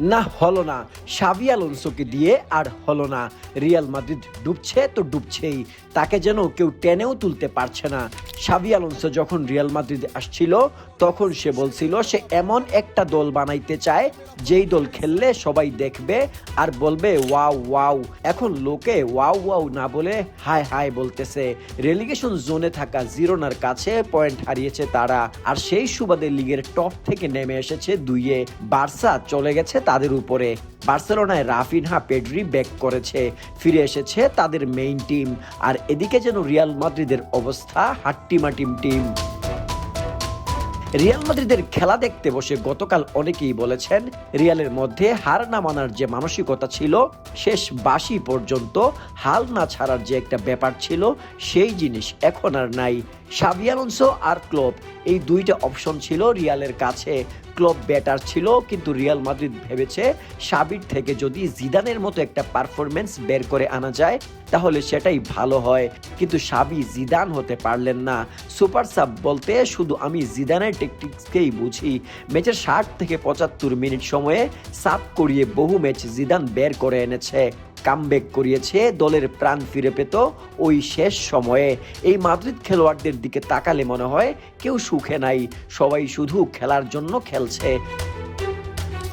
না হলো না। সাবি আলোনসোকে দিয়ে আর হলো না। রিয়াল মাদ্রিদ ডুবছে তো ডুবছেই। তাকে যেন কেউ টেনেও তুলতে পারছে না। সাবি আলোনসো যখন রিয়াল মাদ্রিদ আসছিল, তখন সে বলছিল, সে এমন একটা দল বানাইতে চায়, যেই দল খেললে সবাই দেখবে আর বলবে, ওয়াও ওয়াও। এখন লোকে ওয়াও ওয়াও না বলে হাই হাই বলতেছে। রেলিগেশন জোনে থাকা জিরোনার কাছে পয়েন্ট হারিয়েছে তারা। আর সেই সুবাদে লিগের টপ থেকে নেমে এসেছে দুইয়ে। বার্সা চলে গেছে তাদের উপরে। বার্সেলোনায় রাফিনহা পেড্রি ব্যাক করেছে, ফিরে এসেছে তাদের মেইন টিম আর এদিকে যেন রিয়াল মাদ্রিদের অবস্থা, হাট্টিমা টিম টিম রিয়াল মাদ্রিদের খেলা দেখতে বসে গতকাল অনেকেই বলেছেন, রিয়ালের মধ্যে হার না মানার যে মানসিকতা ছিল, শেষ বাসি পর্যন্ত হাল না ছাড়ার যে একটা ব্যাপার ছিল, সেই জিনিস এখন আর নাই। সাবি আলোনসো আর ক্লোব এই দুইটা অপশন ছিল রিয়ালের কাছে। ক্লোব বেটার ছিল, কিন্তু রিয়াল মাদ্রিদ ভেবেছে সাবির থেকে যদি জিদানের মতো একটা পারফরমেন্স বের করে আনা যায়, তাহলে সেটাই ভালো হয়। কিন্তু সাবি জিদান হতে পারলেন না। সুপার সাব বলতে শুধু আমি জিদানের টেকটিক্সকেই বুঝি। ম্যাচের ষাট থেকে পঁচাত্তর মিনিট সময়ে সাব করিয়ে বহু ম্যাচ জিদান বের করে এনেছে। কামব্যাক করিয়েছে দলের প্রাণ ফিরে পেত ওই শেষ সময়ে। এই মাদ্রিদ খেলোয়াড়দের দিকে তাকালে মনে হয় কেউ সুখে নাই, সবাই শুধু খেলার জন্য খেলছে।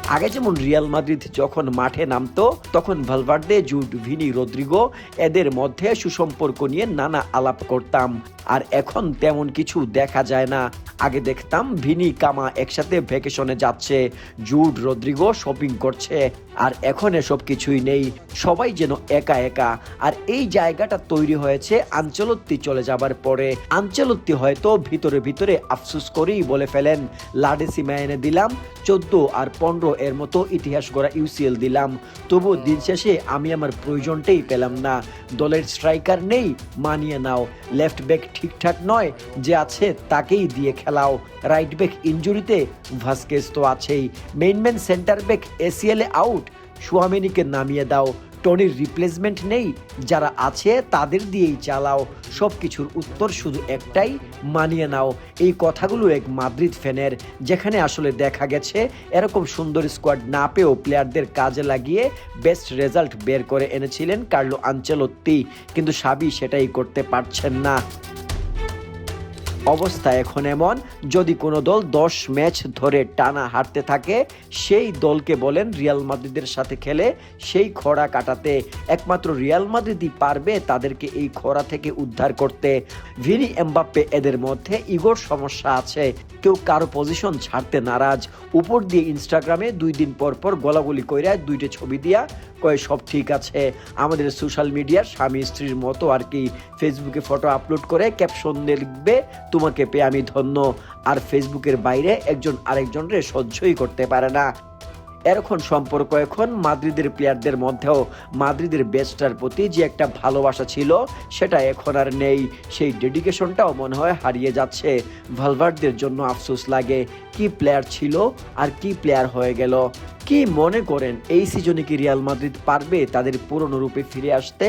আগে যেমন রিয়াল মাদ্রিদ যখন মাঠে নামতো, তখন ভালভার্দে, জুড, ভিনি, রদ্রিগো এদের মধ্যে সুসম্পর্ক নিয়ে নানা আলাপ করতাম। আর এখন তেমন কিছু দেখা যায় না। আগে দেখতাম ভিনি, কামা একসাথে ভ্যাকেশনে যাচ্ছে, জুড, রদ্রিগো শপিং করছে। আর এখন এসব কিছুই নেই। সবাই যেন একা একা। আর এই জায়গাটা তৈরি হয়েছে আঞ্চলত্তি চলে যাবার পরে। আঞ্চলত্তি হয়তো ভিতরে ভিতরে আফসুস করেই বলে ফেলেন লাডেসিমা এনে দিলাম, চোদ্দ আর পনেরো এর মতো ইতিহাস গড়া ইউসিএল দিলাম। তবু দিন শেষে আমি আমার প্রয়োজনটাই পেলাম না। দলের স্ট্রাইকার নেই, মানিয়ে নাও। লেফট ব্যাক ঠিকঠাক নয়, যে আছে তাকেই দিয়ে খেলাও। রাইট ব্যাক ইঞ্জুরিতে ভাস্কেস তো আছেই। মেইনম্যান সেন্টার ব্যাক এসিএলে আউট। সুয়ামেনিকে নামিয়ে দাও। টনির রিপ্লেসমেন্ট নেই। যারা আছে, তাদের দিয়েই চালাও। সব কিছুর উত্তর শুধু একটাই, মানিয়ে নাও। এই কথাগুলো এক মাদ্রিদ ফ্যানের, যেখানে আসলে দেখা গেছে, এরকম সুন্দর স্কোয়াড না পেয়েও প্লেয়ারদের কাজে লাগিয়ে বেস্ট রেজাল্ট বের করে এনেছিলেন কার্লো আঞ্চলত্তি কিন্তু সাবি সেটাই করতে পারছেন না। অবস্থা এখন এমন, যদি কোনো দল দশ ম্যাচ ধরে টানা হারতে থাকে, সেই দলকে বলেন রিয়াল মাদ্রিদের সাথে খেলে, সেই খরা কাটাতে একমাত্র রিয়াল মাদ্রিদই পারবে তাদেরকে এই খরা থেকে উদ্ধার করতে। ভিনি এমবাপ্পে এদের মধ্যে ইগোর সমস্যা আছে, কেউ কারও পজিশন ছাড়তে নারাজ। উপর দিয়ে ইনস্টাগ্রামে দুই দিন পর পর গলাগলি কইরা দুইটা ছবি দিয়া কয় সব ঠিক আছে। আমাদের সোশ্যাল মিডিয়ার স্বামী স্ত্রীর মতো আর কি ফেসবুকে ফটো আপলোড করে ক্যাপশন লিখবে তোমাকে পেয়ে আমি ধন্য। আর ফেসবুকের বাইরে একজন আরেকজনরে সহ্যই করতে পারে না। এরকম সম্পর্ক এখন মাদ্রিদের প্লেয়ারদের মধ্যেও। মাদ্রিদের বেস্টার প্রতি যে একটা ভালোবাসা ছিল, সেটা এখন আর নেই। সেই ডেডিকেশনটাও মনে হয় হারিয়ে যাচ্ছে। ভালভার্ডদের জন্য আফসোস লাগে, কি প্লেয়ার ছিল আর কি প্লেয়ার হয়ে গেল। কি মনে করেন, এই সিজনে কি রিয়াল মাদ্রিদ পারবে তাদের পুরনো রূপে ফিরে আসতে?